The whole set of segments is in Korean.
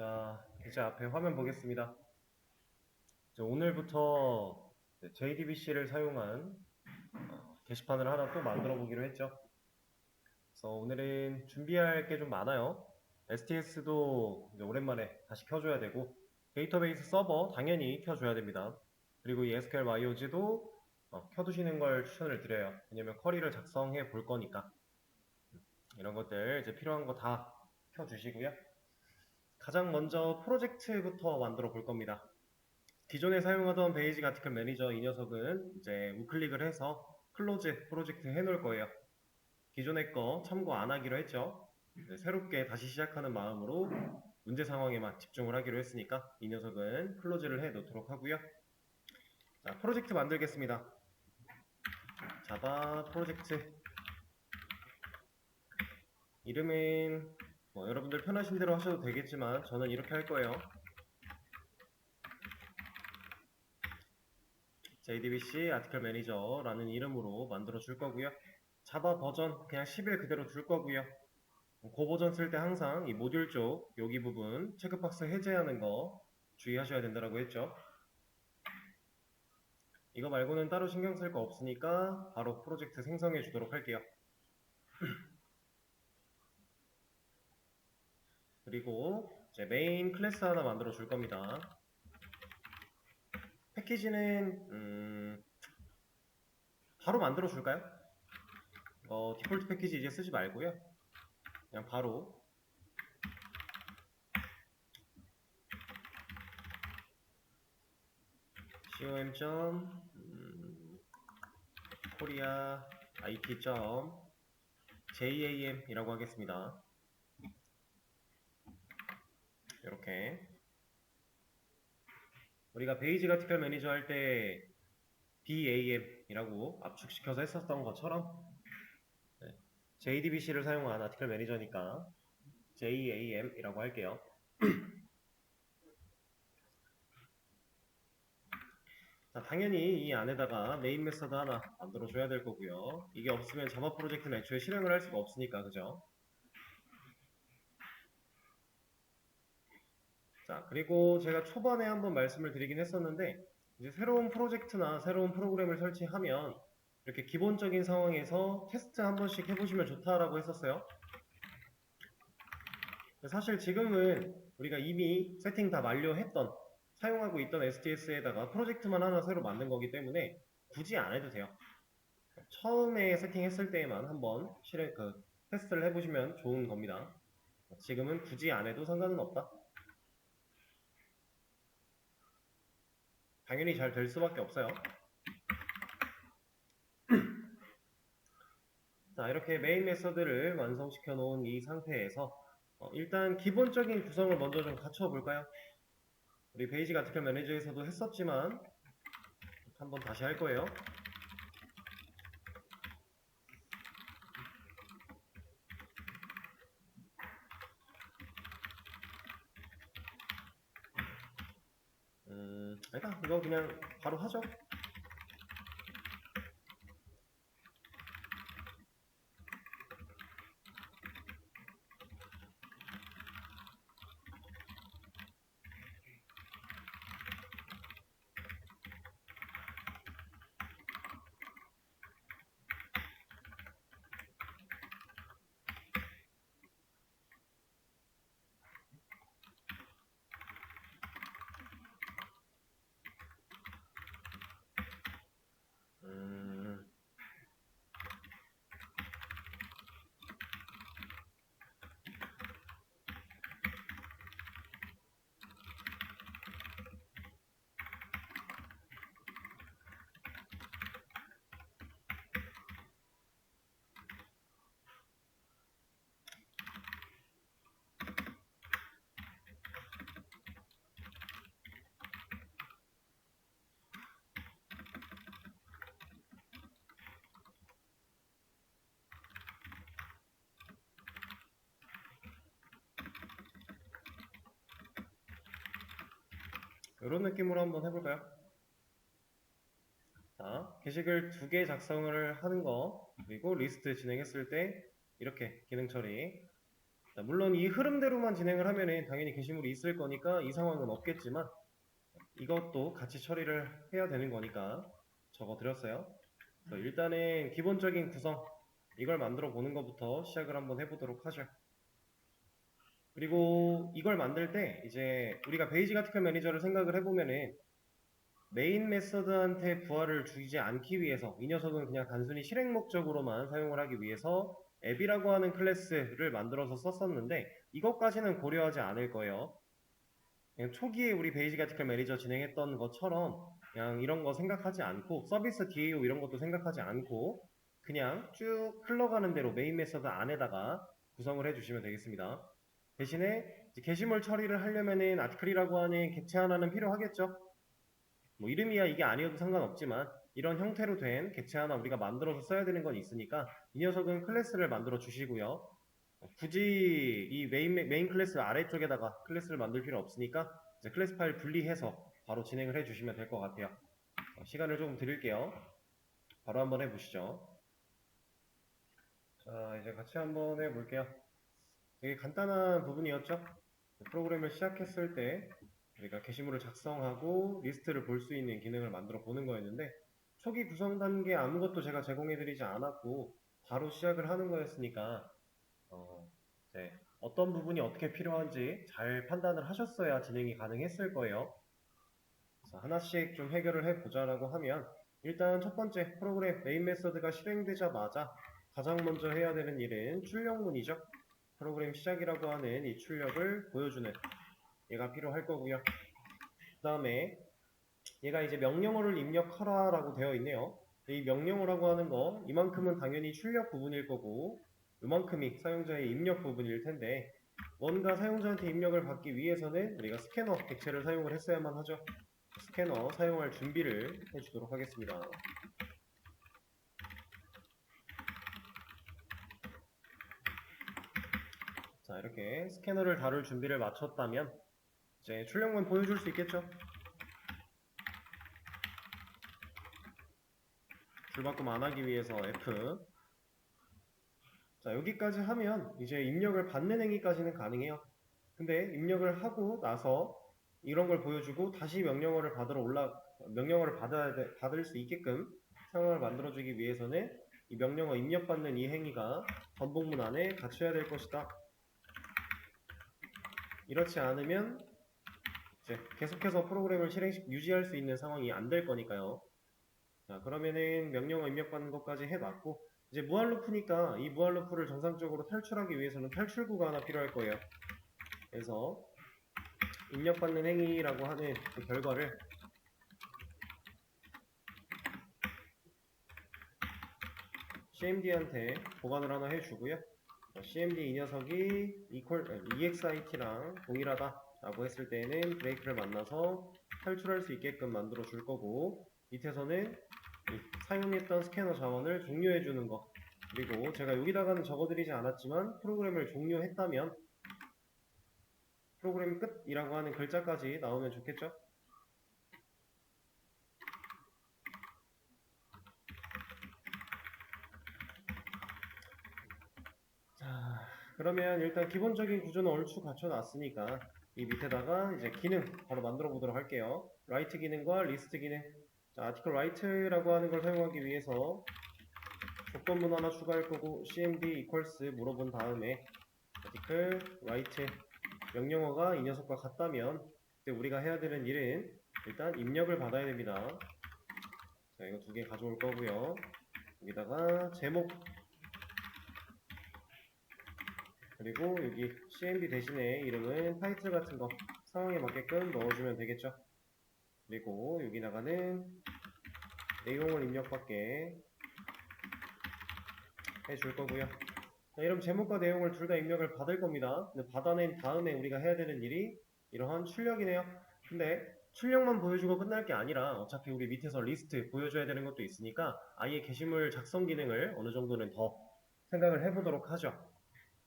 자, 이제 앞에 화면 보겠습니다. 이제 오늘부터 JDBC를 사용한 어, 게시판을 하나 또 만들어 보기로 했죠. 그래서 오늘은 준비할 게 좀 많아요. STS도 오랜만에 다시 켜줘야 되고, 데이터베이스 서버 당연히 켜줘야 됩니다. 그리고 이 SQL YOG도 어, 켜두시는 걸 추천을 드려요. 왜냐면 쿼리를 작성해 볼 거니까. 이런 것들 이제 필요한 거 다 켜주시고요. 가장 먼저 프로젝트부터 만들어 볼 겁니다. 기존에 사용하던 베이직 아티클 매니저 이 녀석은 이제 우클릭을 해서 클로즈 프로젝트 해놓을 거예요. 기존의 거 참고 안 하기로 했죠. 네, 새롭게 다시 시작하는 마음으로 문제 상황에만 집중을 하기로 했으니까 이 녀석은 클로즈를 해 놓도록 하고요. 자, 프로젝트 만들겠습니다. 자바 프로젝트 이름은 뭐 여러분들 편하신 대로 하셔도 되겠지만 저는 이렇게 할 거예요. JDBC 아티클 매니저라는 이름으로 만들어 줄 거고요. 자바 버전 그냥 11 그대로 둘 거고요. 고 버전 쓸 때 항상 이 모듈 쪽 여기 부분 체크박스 해제하는 거 주의하셔야 된다고 했죠. 이거 말고는 따로 신경 쓸 거 없으니까 바로 프로젝트 생성해 주도록 할게요. 그리고 이제 메인 클래스 하나 만들어 줄 겁니다. 패키지는 음, 바로 만들어 줄까요? 어, 디폴트 패키지 이제 쓰지 말고요. 그냥 바로 com 코리아 it 점 jam이라고 하겠습니다. 이렇게 우리가 베이직 아티클 매니저 할 때 BAM이라고 압축시켜서 했었던 것처럼 네, JDBC를 사용한 아티클 매니저니까 JAM이라고 할게요. 자, 당연히 이 안에다가 메인 메서드 하나 만들어 줘야 될 거고요. 이게 없으면 자바 프로젝트는 애초에 실행을 할 수가 없으니까 그죠? 자, 그리고 제가 초반에 한번 말씀을 드리긴 했었는데, 이제 새로운 프로젝트나 새로운 프로그램을 설치하면, 이렇게 기본적인 상황에서 테스트 한 번씩 해보시면 좋다라고 했었어요. 사실 지금은 우리가 이미 세팅 다 완료했던, 사용하고 있던 STS에다가 프로젝트만 하나 새로 만든 거기 때문에 굳이 안 해도 돼요. 처음에 세팅했을 때에만 한번 실행, 그, 테스트를 해보시면 좋은 겁니다. 지금은 굳이 안 해도 상관은 없다. 당연히 잘 될 수밖에 없어요. 자, 이렇게 메인 메서드를 완성시켜 놓은 이 상태에서 어, 일단 기본적인 구성을 먼저 좀 갖춰 볼까요? 우리 베이직 아티클 매니저에서도 했었지만 한번 다시 할 거예요. 음, 일단 이거 그냥 바로 하죠. 이런 느낌으로 한번 해볼까요? 자, 게시글 두 개 작성을 하는 거, 그리고 리스트 진행했을 때 이렇게 기능 처리. 자, 물론 이 흐름대로만 진행을 하면은 당연히 게시물이 있을 거니까 이 상황은 없겠지만 이것도 같이 처리를 해야 되는 거니까 적어 드렸어요. 그래서 일단은 기본적인 구성 이걸 만들어 보는 것부터 시작을 한번 해보도록 하죠. 그리고 이걸 만들 때 이제 우리가 베이직 아티클 매니저를 생각을 해보면은 메인 메서드한테 부하를 주지 않기 위해서 이 녀석은 그냥 단순히 실행 목적으로만 사용을 하기 위해서 앱이라고 하는 클래스를 만들어서 썼었는데 이것까지는 고려하지 않을 거예요. 초기에 우리 베이직 아티클 매니저 진행했던 것처럼 그냥 이런 거 생각하지 않고 서비스 DAO 이런 것도 생각하지 않고 그냥 쭉 흘러가는 대로 메인 메서드 안에다가 구성을 해주시면 되겠습니다. 대신에 게시물 처리를 하려면은 아티클이라고 하는 객체 하나는 필요하겠죠. 뭐 이름이야 이게 아니어도 상관없지만 이런 형태로 된 객체 하나 우리가 만들어서 써야 되는 건 있으니까 이 녀석은 클래스를 만들어 주시고요. 어, 굳이 이 메인, 메인 클래스 아래쪽에다가 클래스를 만들 필요 없으니까 이제 클래스 파일 분리해서 바로 진행을 해 주시면 될 것 같아요. 어, 시간을 조금 드릴게요. 바로 한번 해보시죠. 자, 이제 같이 한번 해볼게요. 되게 간단한 부분이었죠? 프로그램을 시작했을 때 우리가 게시물을 작성하고 리스트를 볼 수 있는 기능을 만들어 보는 거였는데 초기 구성 단계 아무것도 제가 제공해드리지 않았고 바로 시작을 하는 거였으니까 어, 이제 어떤 부분이 어떻게 필요한지 잘 판단을 하셨어야 진행이 가능했을 거예요. 하나씩 좀 해결을 해보자라고 하면 일단 첫 번째 프로그램 메인 메서드가 실행되자마자 가장 먼저 해야 되는 일은 출력문이죠. 프로그램 시작이라고 하는 이 출력을 보여주는 얘가 필요할 거고요. 그 다음에 얘가 이제 명령어를 입력하라 라고 되어 있네요. 이 명령어라고 하는 거 이만큼은 당연히 출력 부분일 거고 이만큼이 사용자의 입력 부분일 텐데 뭔가 사용자한테 입력을 받기 위해서는 우리가 스캐너 객체를 사용을 했어야만 하죠. 스캐너 사용할 준비를 해주도록 하겠습니다. 이렇게 스캐너를 다룰 준비를 마쳤다면 이제 출력문 보여줄 수 있겠죠? 줄바꿈 안 하기 위해서 F. 자 여기까지 하면 이제 입력을 받는 행위까지는 가능해요. 근데 입력을 하고 나서 이런 걸 보여주고 다시 명령어를 받으러 올라 명령어를 받아야 돼- 받을 수 있게끔 상황을 만들어주기 위해서는 이 명령어 입력받는 이 행위가 번복문 안에 갖춰야 될 것이다 이렇지 않으면 이제 계속해서 프로그램을 실행 유지할 수 있는 상황이 안 될 거니까요. 자, 그러면은 명령어 입력받는 것까지 해놨고 이제 무한 루프니까 이 무한 루프를 정상적으로 탈출하기 위해서는 탈출구가 하나 필요할 거예요. 그래서 입력받는 행위라고 하는 그 결과를 CMD한테 보관을 하나 해주고요. 자, CMD 이 녀석이 equal, EXIT랑 동일하다 라고 했을 때에는 브레이크를 만나서 탈출할 수 있게끔 만들어 줄 거고 밑에서는 이 사용했던 스캐너 자원을 종료해 주는 거 그리고 제가 여기다가는 적어드리지 않았지만 프로그램을 종료했다면 프로그램 끝이라고 하는 글자까지 나오면 좋겠죠? 자, 그러면 일단 기본적인 구조는 얼추 갖춰놨으니까 이 밑에다가 이제 기능 바로 만들어 보도록 할게요. 라이트 기능과 리스트 기능. 자, 아티클 라이트라고 하는 걸 사용하기 위해서 조건문 하나 추가할 거고 cmd equals 물어본 다음에 아티클 라이트 명령어가 이 녀석과 같다면 그때 우리가 해야 되는 일은 일단 입력을 받아야 됩니다. 자, 이거 두 개 가져올 거고요. 여기다가 제목 그리고 여기 cmd 대신에 이름은 타이틀 같은 거 상황에 맞게끔 넣어주면 되겠죠. 그리고 여기다가는 내용을 입력받게 해줄 거고요. 자, 이런 제목과 내용을 둘 다 입력을 받을 겁니다. 근데 받아낸 다음에 우리가 해야 되는 일이 이러한 출력이네요. 근데 출력만 보여주고 끝날 게 아니라 어차피 우리 밑에서 리스트 보여줘야 되는 것도 있으니까 아예 게시물 작성 기능을 어느 정도는 더 생각을 해보도록 하죠.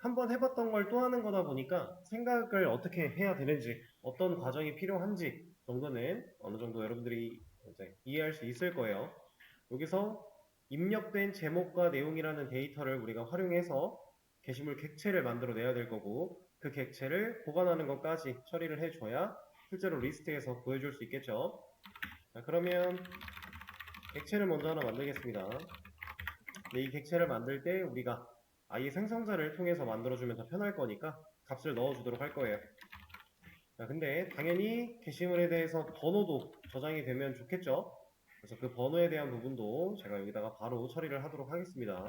한번 해봤던 걸 또 하는 거다 보니까 생각을 어떻게 해야 되는지 어떤 과정이 필요한지 정도는 어느 정도 여러분들이 이제 이해할 수 있을 거예요. 여기서 입력된 제목과 내용이라는 데이터를 우리가 활용해서 게시물 객체를 만들어내야 될 거고 그 객체를 보관하는 것까지 처리를 해줘야 실제로 리스트에서 보여줄 수 있겠죠. 자, 그러면 객체를 먼저 하나 만들겠습니다. 근데 이 객체를 만들 때 우리가 아예 생성자를 통해서 만들어주면 더 편할 거니까 값을 넣어주도록 할 거예요. 자, 근데 당연히 게시물에 대해서 번호도 저장이 되면 좋겠죠? 그래서 그 번호에 대한 부분도 제가 여기다가 바로 처리를 하도록 하겠습니다.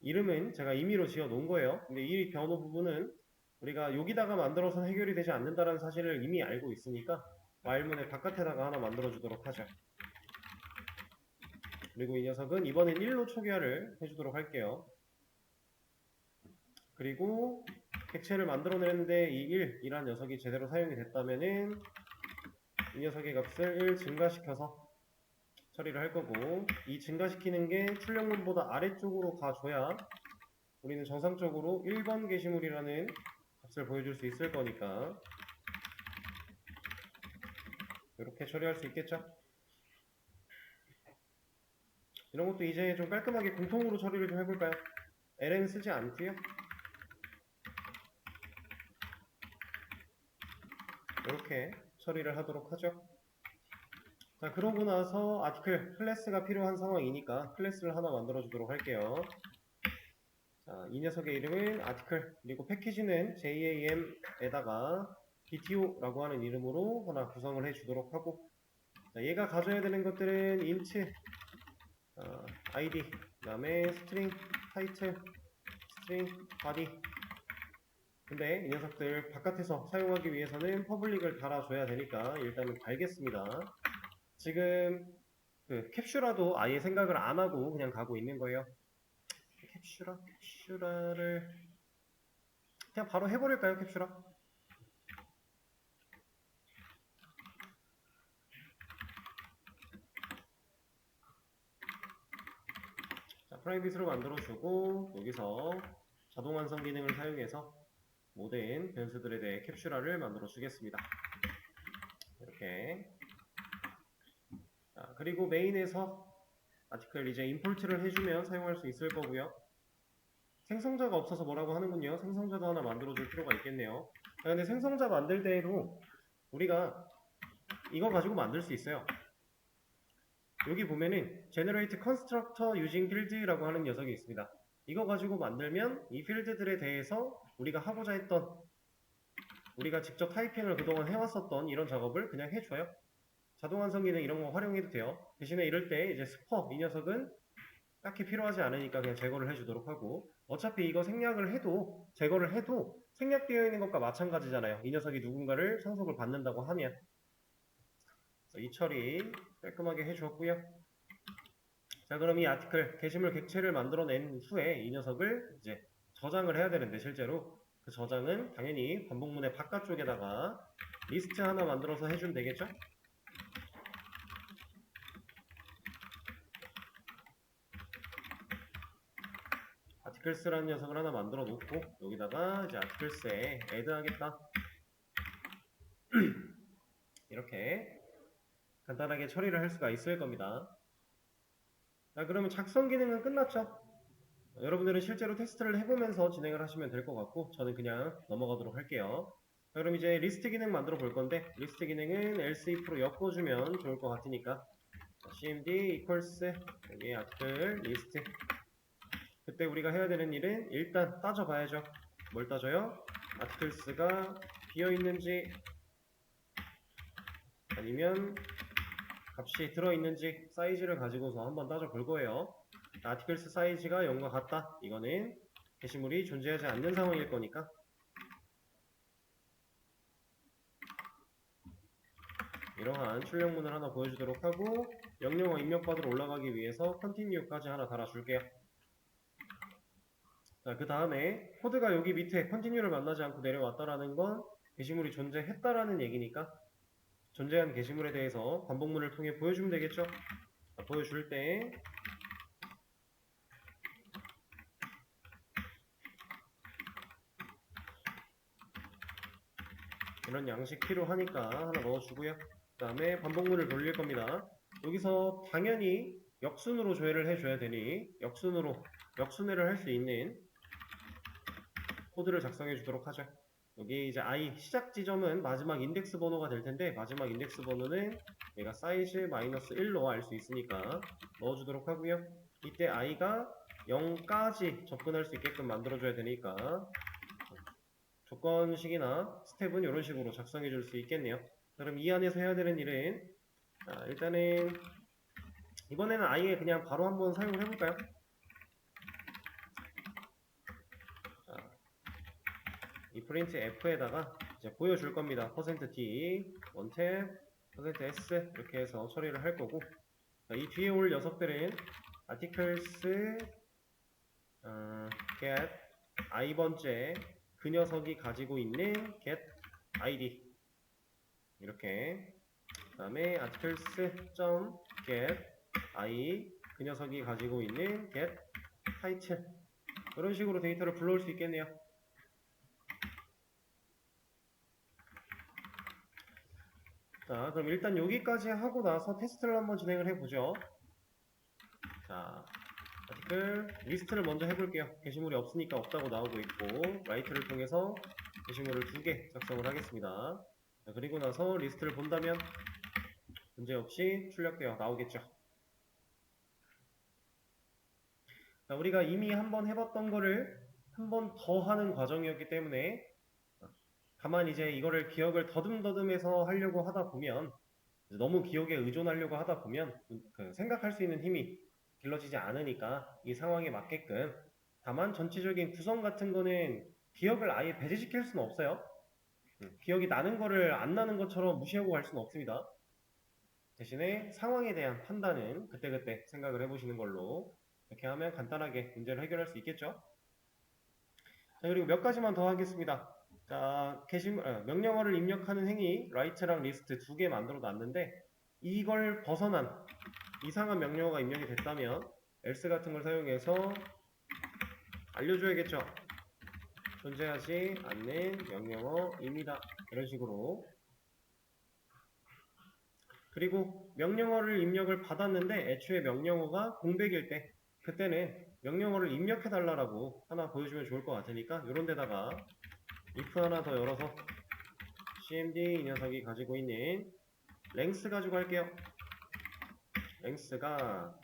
이름은 제가 임의로 지어 놓은 거예요. 근데 이 번호 부분은 우리가 여기다가 만들어서 해결이 되지 않는다는 사실을 이미 알고 있으니까 와일문의 바깥에다가 하나 만들어 주도록 하죠. 그리고 이 녀석은 이번엔 1로 초기화를 해주도록 할게요. 그리고 객체를 만들어내는데 이 1이라는 녀석이 제대로 사용이 됐다면은 이 녀석의 값을 1 증가시켜서 처리를 할 거고 이 증가시키는 게 출력문보다 아래쪽으로 가줘야 우리는 정상적으로 1번 게시물이라는 값을 보여줄 수 있을 거니까 이렇게 처리할 수 있겠죠? 이런 것도 이제 좀 깔끔하게 공통으로 처리를 좀 해볼까요? ln 쓰지 않고요. 이렇게 처리를 하도록 하죠. 자, 그러고 나서 아티클 클래스가 필요한 상황이니까 클래스를 하나 만들어 주도록 할게요. 자, 이 녀석의 이름은 아티클, 그리고 패키지는 JAM에다가 BTO라고 하는 이름으로 하나 구성을 해 주도록 하고, 자, 얘가 가져야 되는 것들은 int, 어, id, 그 다음에 string, 타이틀, string, body. 근데 이 녀석들 바깥에서 사용하기 위해서는 퍼블릭을 달아줘야 되니까 일단은 달겠습니다. 지금 그 캡슐라도 아예 생각을 안 하고 그냥 가고 있는 거예요. 캡슐라, 캡슐라를 그냥 바로 해버릴까요, 캡슐라? 프라이빗으로 만들어주고 여기서 자동 완성 기능을 사용해서 모든 변수들에 대해 캡슐화를 만들어 주겠습니다. 이렇게 자, 그리고 메인에서 아티클 이제 임포트를 해주면 사용할 수 있을 거고요. 생성자가 없어서 뭐라고 하는군요. 생성자도 하나 만들어 줄 필요가 있겠네요. 아, 근데 생성자 만들 때에도 우리가 이거 가지고 만들 수 있어요. 여기 보면은 generate constructor using field라고 하는 녀석이 있습니다. 이거 가지고 만들면 이 필드들에 대해서 우리가 하고자 했던 우리가 직접 타이핑을 그동안 해왔었던 이런 작업을 그냥 해줘요. 자동 완성 기능 이런 거 활용해도 돼요. 대신에 이럴 때 이제 스퍼 이 녀석은 딱히 필요하지 않으니까 그냥 제거를 해주도록 하고 어차피 이거 생략을 해도 제거를 해도 생략되어 있는 것과 마찬가지잖아요. 이 녀석이 누군가를 상속을 받는다고 하면 이 처리 깔끔하게 해주었고요. 자 그럼 이 아티클 게시물 객체를 만들어낸 후에 이 녀석을 이제 저장을 해야 되는데 실제로 그 저장은 당연히 반복문의 바깥쪽에다가 리스트 하나 만들어서 해주면 되겠죠? 아티클스라는 녀석을 하나 만들어 놓고 여기다가 이제 아티클스에 add 하겠다 이렇게 간단하게 처리를 할 수가 있을 겁니다 자 그러면 작성 기능은 끝났죠 여러분들은 실제로 테스트를 해보면서 진행을 하시면 될 것 같고 저는 그냥 넘어가도록 할게요 자, 그럼 이제 리스트 기능 만들어 볼 건데 리스트 기능은 if로 엮어주면 좋을 것 같으니까 자, cmd equals 여기 아티클 리스트 그때 우리가 해야 되는 일은 일단 따져봐야죠. 뭘 따져요? 아티클스가 비어있는지 아니면 값이 들어있는지 사이즈를 가지고서 한번 따져볼 거예요. 아티클스 사이즈가 0과 같다. 이거는 게시물이 존재하지 않는 상황일 거니까 이러한 출력문을 하나 보여주도록 하고 명령어 입력받으러 올라가기 위해서 continue까지 하나 달아줄게요. 자, 그 다음에 코드가 여기 밑에 컨티뉴를 만나지 않고 내려왔다라는 건 게시물이 존재했다라는 얘기니까 존재한 게시물에 대해서 반복문을 통해 보여주면 되겠죠? 자, 보여줄 때 이런 양식 필요하니까 하나 넣어주고요. 그 다음에 반복문을 돌릴 겁니다. 여기서 당연히 역순으로 조회를 해줘야 되니 역순으로 역순회를 할 수 있는 코드를 작성해 주도록 하죠. 여기 이제 i 시작 지점은 마지막 인덱스 번호가 될 텐데 마지막 인덱스 번호는 얘가 사이즈 마이너스 1로 알 수 있으니까 넣어주도록 하고요. 이때 i가 0까지 접근할 수 있게끔 만들어줘야 되니까 조건식이나 스텝은 이런 식으로 작성해 줄 수 있겠네요. 그럼 이 안에서 해야 되는 일은 자, 일단은 이번에는 아예 그냥 바로 한번 사용을 해볼까요? 이 프린트 F에다가 이제 보여줄 겁니다. %t, 원탭, %s 이렇게 해서 처리를 할 거고 자, 이 뒤에 올 녀석들은 articles 어, get i번째 그 녀석이 가지고 있는 get id 이렇게 그 다음에 articles.get i 그 녀석이 가지고 있는 get title 이런 식으로 데이터를 불러올 수 있겠네요. 자, 그럼 일단 여기까지 하고 나서 테스트를 한번 진행을 해보죠. 자, 아티클 리스트를 먼저 해볼게요. 게시물이 없으니까 없다고 나오고 있고 라이트를 통해서 게시물을 두 개 작성을 하겠습니다. 자, 그리고 나서 리스트를 본다면 문제없이 출력되어 나오겠죠. 자, 우리가 이미 한번 해봤던 거를 한 번 더 하는 과정이었기 때문에 다만 이제 이거를 기억을 더듬더듬해서 하려고 하다 보면 너무 기억에 의존하려고 하다 보면 그 생각할 수 있는 힘이 길러지지 않으니까 이 상황에 맞게끔 다만 전체적인 구성 같은 거는 기억을 아예 배제시킬 수는 없어요. 음, 기억이 나는 거를 안 나는 것처럼 무시하고 갈 수는 없습니다. 대신에 상황에 대한 판단은 그때그때 생각을 해보시는 걸로 이렇게 하면 간단하게 문제를 해결할 수 있겠죠. 자, 그리고 몇 가지만 더 하겠습니다. 자, 게시물, 어, 명령어를 입력하는 행위, write랑 list 두 개 만들어 놨는데 이걸 벗어난 이상한 명령어가 입력이 됐다면 else 같은 걸 사용해서 알려줘야겠죠. 존재하지 않는 명령어입니다. 이런 식으로 그리고 명령어를 입력을 받았는데 애초에 명령어가 공백일 때 그때는 명령어를 입력해 달라고 하나 보여주면 좋을 것 같으니까 이런 데다가 if 하나 더 열어서 cmd 이 녀석이 가지고 있는 length 가지고 할게요. length가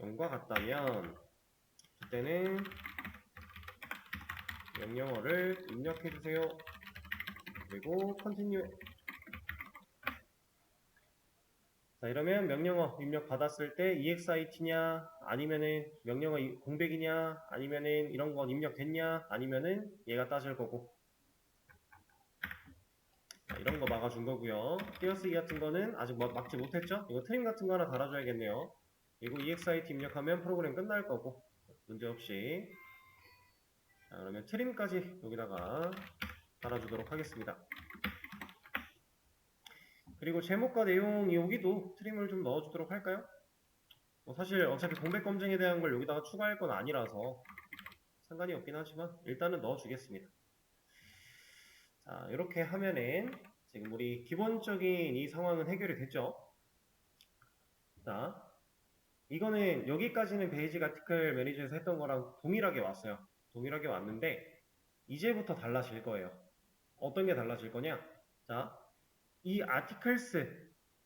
0과 같다면 그때는 명령어를 입력해 주세요. 그리고 continue. 자 이러면 명령어 입력 받았을 때 exit냐? 아니면은 명령어 이- 공백이냐? 아니면은 이런 건 입력됐냐? 아니면은 얘가 따질 거고. 자, 이런 거 막아준 거고요. 띄어쓰기 같은 거는 아직 막- 막지 못했죠? 이거 트림 같은 거 하나 달아줘야겠네요. 그리고 exit 입력하면 프로그램 끝날 거고 문제없이. 자 그러면 트림까지 여기다가 달아주도록 하겠습니다. 그리고 제목과 내용 여기도 트림을 좀 넣어주도록 할까요? 뭐 사실 어차피 공백 검증에 대한 걸 여기다가 추가할 건 아니라서 상관이 없긴 하지만 일단은 넣어주겠습니다. 자 이렇게 하면은 지금 우리 기본적인 이 상황은 해결이 됐죠. 자 이거는 여기까지는 베이직 아티클 매니저에서 했던 거랑 동일하게 왔어요. 동일하게 왔는데 이제부터 달라질 거예요. 어떤 게 달라질 거냐? 자, 이 articles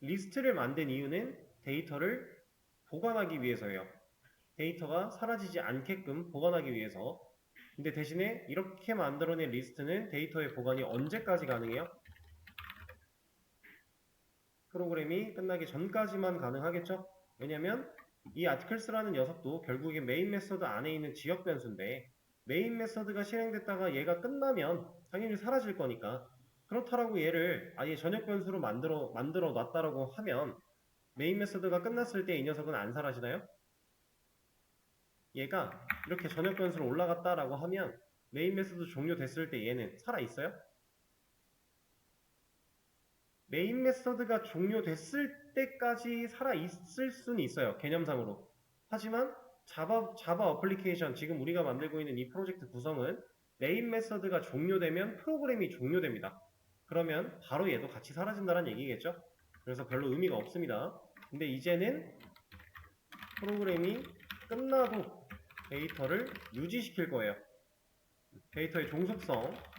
리스트를 만든 이유는 데이터를 보관하기 위해서예요. 데이터가 사라지지 않게끔 보관하기 위해서. 근데 대신에 이렇게 만들어낸 리스트는 데이터의 보관이 언제까지 가능해요? 프로그램이 끝나기 전까지만 가능하겠죠? 왜냐면 이 articles라는 녀석도 결국에 메인 메서드 안에 있는 지역 변수인데 메인 메서드가 실행됐다가 얘가 끝나면 당연히 사라질 거니까 그렇다라고 얘를 아예 전역 변수로 만들어 만들어 놨다라고 하면 메인 메서드가 끝났을 때 이 녀석은 안 사라지나요? 얘가 이렇게 전역 변수로 올라갔다라고 하면 메인 메서드 종료됐을 때 얘는 살아 있어요? 메인 메서드가 종료됐을 때까지 살아 있을 수는 있어요. 개념상으로. 하지만 자바 자바 어플리케이션 지금 우리가 만들고 있는 이 프로젝트 구성은 메인 메서드가 종료되면 프로그램이 종료됩니다. 그러면 바로 얘도 같이 사라진다는 얘기겠죠? 그래서 별로 의미가 없습니다. 근데 이제는 프로그램이 끝나도 데이터를 유지시킬 거예요. 데이터의 종속성.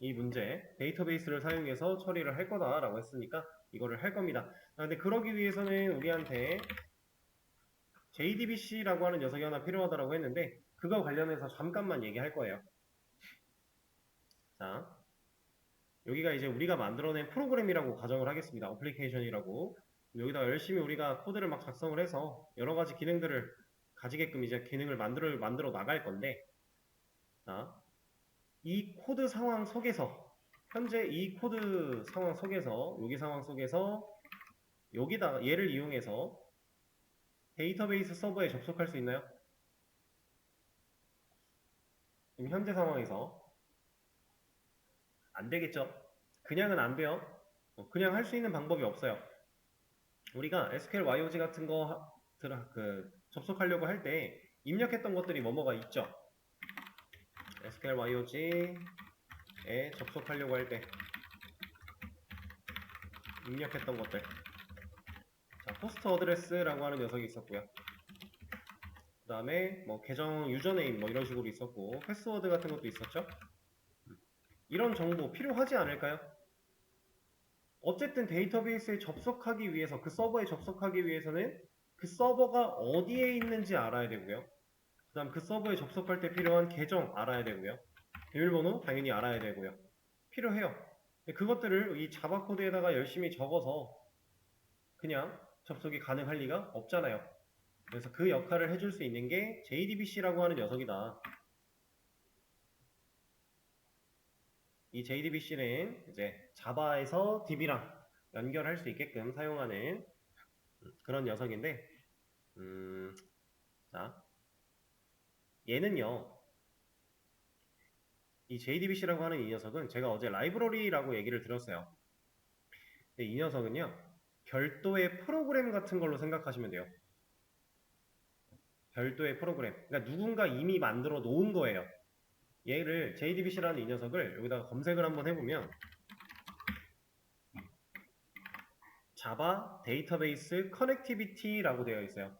이 문제, 데이터베이스를 사용해서 처리를 할 거다라고 했으니까 이거를 할 겁니다. 아, 근데 그러기 위해서는 우리한테 JDBC라고 하는 녀석이 하나 필요하다고 했는데 그거 관련해서 잠깐만 얘기할 거예요. 자, 여기가 이제 우리가 만들어낸 프로그램이라고 가정을 하겠습니다. 어플리케이션이라고. 여기다 열심히 우리가 코드를 막 작성을 해서 여러 가지 기능들을 가지게끔 이제 기능을 만들어, 만들어 나갈 건데, 자, 이 코드 상황 속에서, 현재 이 코드 상황 속에서, 여기 상황 속에서, 여기다, 얘를 이용해서 데이터베이스 서버에 접속할 수 있나요? 지금 현재 상황에서 안 되겠죠? 그냥은 안 돼요. 어, 그냥 할 수 있는 방법이 없어요. 우리가 SQL YOG 같은 거 그, 접속하려고 할 때 입력했던 것들이 뭐뭐가 있죠. SQL YOG에 접속하려고 할 때 입력했던 것들. 자, 포스트 어드레스라고 하는 녀석이 있었고요. 그 다음에 뭐 계정 유저네임 뭐 이런 식으로 있었고 패스워드 같은 것도 있었죠. 이런 정보 필요하지 않을까요? 어쨌든 데이터베이스에 접속하기 위해서 그 서버에 접속하기 위해서는 그 서버가 어디에 있는지 알아야 되고요. 그 다음 그 서버에 접속할 때 필요한 계정 알아야 되고요. 비밀번호 당연히 알아야 되고요. 필요해요. 그것들을 이 자바 코드에다가 열심히 적어서 그냥 접속이 가능할 리가 없잖아요. 그래서 그 역할을 해줄 수 있는 게 JDBC라고 하는 녀석이다. 이 JDBC는 이제 자바에서 DB랑 연결할 수 있게끔 사용하는 그런 녀석인데, 음, 자, 얘는요, 이 JDBC라고 하는 이 녀석은 제가 어제 라이브러리라고 얘기를 드렸어요. 근데 이 녀석은요, 별도의 프로그램 같은 걸로 생각하시면 돼요. 별도의 프로그램. 그러니까 누군가 이미 만들어 놓은 거예요. 얘를 JDBC라는 이 녀석을 여기다가 검색을 한번 해보면 자바 데이터베이스 커넥티비티라고 되어 있어요.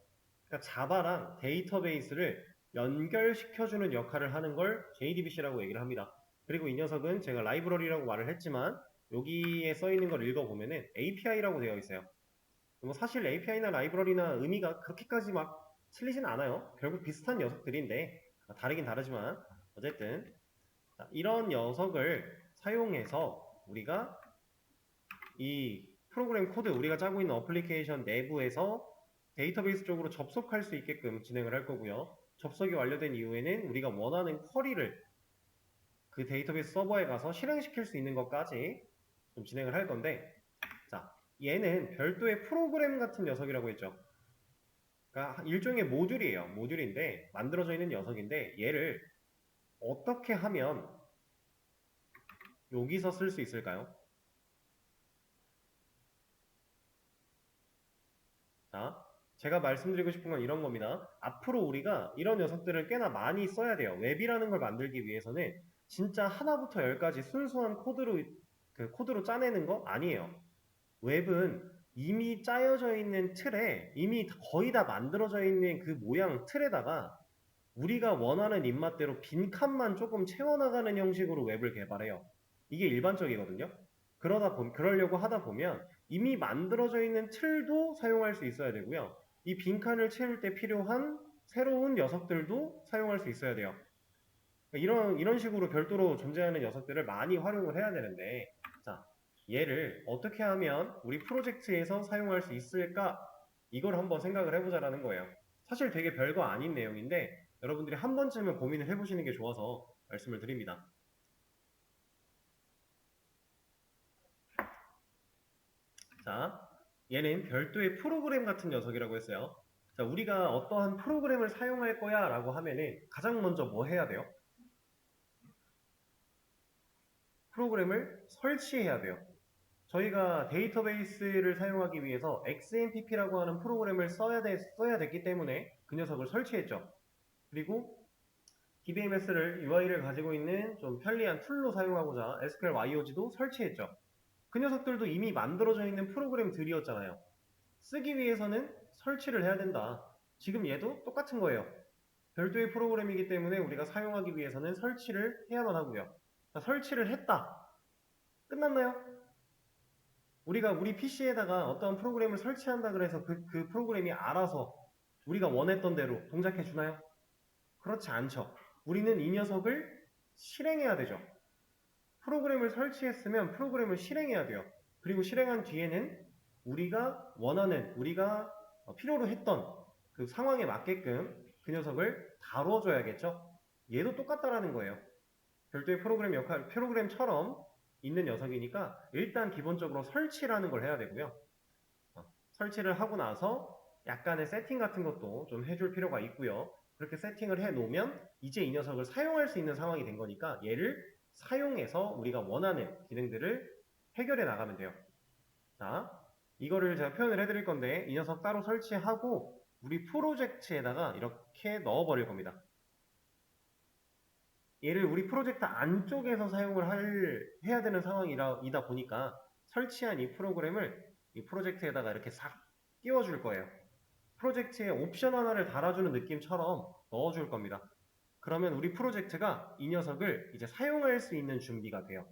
그러니까 자바랑 데이터베이스를 연결시켜주는 역할을 하는 걸 JDBC라고 얘기를 합니다. 그리고 이 녀석은 제가 라이브러리라고 말을 했지만 여기에 써 있는 걸 읽어보면은 API라고 되어 있어요. 뭐 사실 API나 라이브러리나 의미가 그렇게까지 막 틀리진 않아요. 결국 비슷한 녀석들인데 다르긴 다르지만 어쨌든 자, 이런 녀석을 사용해서 우리가 이 프로그램 코드 우리가 짜고 있는 어플리케이션 내부에서 데이터베이스 쪽으로 접속할 수 있게끔 진행을 할 거고요. 접속이 완료된 이후에는 우리가 원하는 쿼리를 그 데이터베이스 서버에 가서 실행시킬 수 있는 것까지 좀 진행을 할 건데 자 얘는 별도의 프로그램 같은 녀석이라고 했죠. 그러니까 일종의 모듈이에요. 모듈인데 만들어져 있는 녀석인데 얘를 어떻게 하면 여기서 쓸 수 있을까요? 자, 제가 말씀드리고 싶은 건 이런 겁니다. 앞으로 우리가 이런 녀석들을 꽤나 많이 써야 돼요. 웹이라는 걸 만들기 위해서는 진짜 하나부터 열까지 순수한 코드로 그 코드로 짜내는 거 아니에요. 웹은 이미 짜여져 있는 틀에 이미 거의 다 만들어져 있는 그 모양 틀에다가 우리가 원하는 입맛대로 빈 칸만 조금 채워나가는 형식으로 웹을 개발해요. 이게 일반적이거든요. 그러다 보, 그러려고 하다 보면 이미 만들어져 있는 틀도 사용할 수 있어야 되고요. 이 빈칸을 채울 때 필요한 새로운 녀석들도 사용할 수 있어야 돼요. 그러니까 이런, 이런 식으로 별도로 존재하는 녀석들을 많이 활용을 해야 되는데, 자, 얘를 어떻게 하면 우리 프로젝트에서 사용할 수 있을까? 이걸 한번 생각을 해보자라는 거예요. 사실 되게 별거 아닌 내용인데, 여러분들이 한 번쯤은 고민을 해보시는 게 좋아서 말씀을 드립니다. 자, 얘는 별도의 프로그램 같은 녀석이라고 했어요. 자, 우리가 어떠한 프로그램을 사용할 거야 라고 하면은 가장 먼저 뭐 해야 돼요? 프로그램을 설치해야 돼요. 저희가 데이터베이스를 사용하기 위해서 XMPP라고 하는 프로그램을 써야, 돼, 써야 됐기 때문에 그 녀석을 설치했죠. 그리고 DBMS를 UI를 가지고 있는 좀 편리한 툴로 사용하고자 SQL YOG도 설치했죠. 그 녀석들도 이미 만들어져 있는 프로그램들이었잖아요. 쓰기 위해서는 설치를 해야 된다. 지금 얘도 똑같은 거예요. 별도의 프로그램이기 때문에 우리가 사용하기 위해서는 설치를 해야만 하고요. 자, 설치를 했다. 끝났나요? 우리가 우리 PC에다가 어떤 프로그램을 설치한다 그래서 그, 그 프로그램이 알아서 우리가 원했던 대로 동작해 주나요? 그렇지 않죠. 우리는 이 녀석을 실행해야 되죠. 프로그램을 설치했으면 프로그램을 실행해야 돼요. 그리고 실행한 뒤에는 우리가 원하는, 우리가 어, 필요로 했던 그 상황에 맞게끔 그 녀석을 다뤄줘야겠죠. 얘도 똑같다라는 거예요. 별도의 프로그램 역할, 프로그램처럼 있는 녀석이니까 일단 기본적으로 설치라는 걸 해야 되고요. 어, 설치를 하고 나서 약간의 세팅 같은 것도 좀 해줄 필요가 있고요. 그렇게 세팅을 해 놓으면 이제 이 녀석을 사용할 수 있는 상황이 된 거니까 얘를 사용해서 우리가 원하는 기능들을 해결해 나가면 돼요. 자, 이거를 제가 표현을 해드릴 건데 이 녀석 따로 설치하고 우리 프로젝트에다가 이렇게 넣어버릴 겁니다. 얘를 우리 프로젝트 안쪽에서 사용을 할, 해야 되는 상황이다 보니까 설치한 이 프로그램을 이 프로젝트에다가 이렇게 싹 끼워줄 거예요. 프로젝트에 옵션 하나를 달아주는 느낌처럼 넣어줄 겁니다. 그러면 우리 프로젝트가 이 녀석을 이제 사용할 수 있는 준비가 돼요.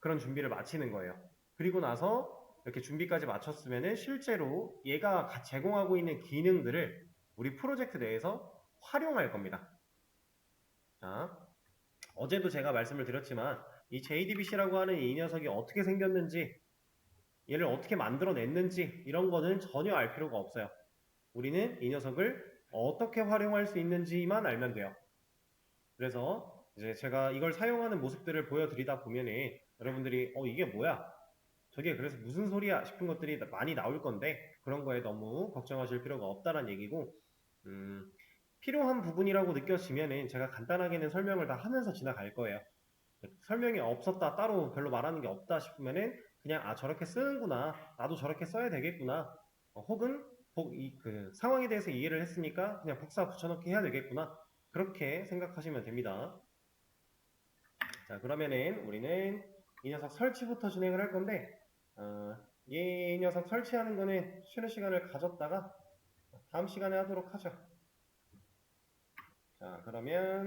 그런 준비를 마치는 거예요. 그리고 나서 이렇게 준비까지 마쳤으면은 실제로 얘가 가- 제공하고 있는 기능들을 우리 프로젝트 내에서 활용할 겁니다. 자, 어제도 제가 말씀을 드렸지만 이 JDBC라고 하는 이 녀석이 어떻게 생겼는지 얘를 어떻게 만들어냈는지 이런 거는 전혀 알 필요가 없어요. 우리는 이 녀석을 어떻게 활용할 수 있는지만 알면 돼요. 그래서 이제 제가 이걸 사용하는 모습들을 보여드리다 보면은 여러분들이 어 이게 뭐야? 저게 그래서 무슨 소리야 싶은 것들이 많이 나올 건데 그런 거에 너무 걱정하실 필요가 없다는 얘기고 음, 필요한 부분이라고 느껴지면은 제가 간단하게는 설명을 다 하면서 지나갈 거예요. 설명이 없었다 따로 별로 말하는 게 없다 싶으면은 그냥 아 저렇게 쓰는구나 나도 저렇게 써야 되겠구나 어, 혹은 복- 이, 그 상황에 대해서 이해를 했으니까 그냥 복사 붙여넣기 해야 되겠구나 그렇게 생각하시면 됩니다. 자 그러면은 우리는 이 녀석 설치부터 진행을 할 건데 어, 이 녀석 설치하는 거는 쉬는 시간을 가졌다가 다음 시간에 하도록 하죠. 자 그러면